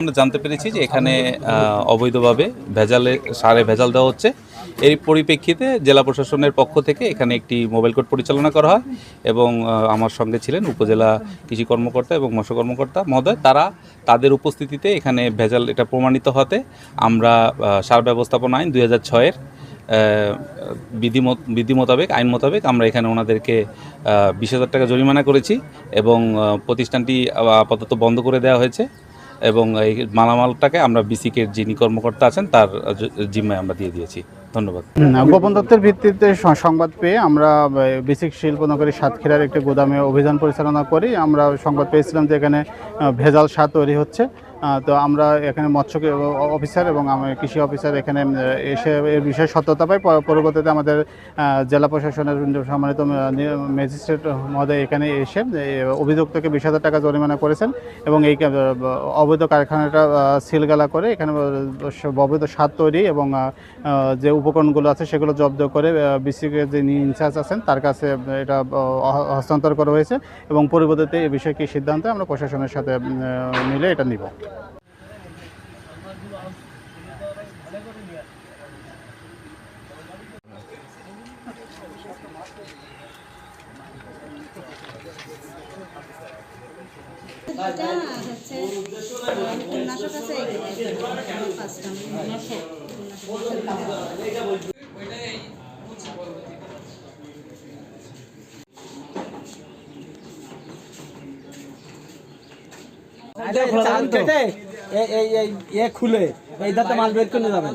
আমরা জানতে পেরেছি যে এখানে অবৈধভাবে ভেজালে, সারে ভেজাল দেওয়া হচ্ছে। এর পরিপ্রেক্ষিতে জেলা প্রশাসনের পক্ষ থেকে এখানে একটি মোবাইল কোর্ট পরিচালনা করা হয় এবং আমার সঙ্গে ছিলেন উপজেলা কৃষি কর্মকর্তা এবং মৎস্য কর্মকর্তা মহোদয়। তারা তাদের উপস্থিতিতে এখানে ভেজাল এটা প্রমাণিত হতে আমরা সার ব্যবস্থাপনা আইন দুই হাজার ছয়ের বিধি বিধি মোতাবেক, আইন মোতাবেক আমরা এখানে ওনাদেরকে বিশ হাজার টাকা জরিমানা করেছি এবং প্রতিষ্ঠানটি আপাতত বন্ধ করে দেওয়া হয়েছে। এবং এই মালামালটাকে আমরা বিসিকের যিনি কর্মকর্তা আছেন, তার জিম্মায় আমরা দিয়ে দিয়েছি। ধন্যবাদ। গোপন তথ্যের ভিত্তিতে সংবাদ পেয়ে আমরা বিসিক শিল্পনগরী সাতক্ষীরার একটি গোদামে অভিযান পরিচালনা করি। আমরা সংবাদ পেয়েছিলাম যে এখানে ভেজাল সার তৈরি হচ্ছে। তো আমরা এখানে মৎস্য অফিসার এবং আমার কৃষি অফিসার এখানে এসে এর বিষয়ে সত্যতা পাই। পরবর্তীতে আমাদের জেলা প্রশাসনের সম্মানিত ম্যাজিস্ট্রেট মহোদয় এখানে এসে অভিযুক্তকে বিশ হাজার টাকা জরিমানা করেছেন এবং এই অবৈধ কারখানাটা সিলগালা করে এখানে অবৈধ সার তৈরি এবং যে উপকরণগুলো আছে সেগুলো জব্দ করে বিসিকে যে ইনচার্জ আছেন তার কাছে এটা হস্তান্তর করা হয়েছে এবং পরবর্তীতে এই বিষয়ে কি সিদ্ধান্ত আমরা প্রশাসনের সাথে মিলে এটা নিব। এটা হচ্ছে কীটনাশক আছে পাঁচটা খুলে। এই ধাতে মাল বের করে যাবেন।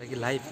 তাড়াতাড়ি গেল লাইভ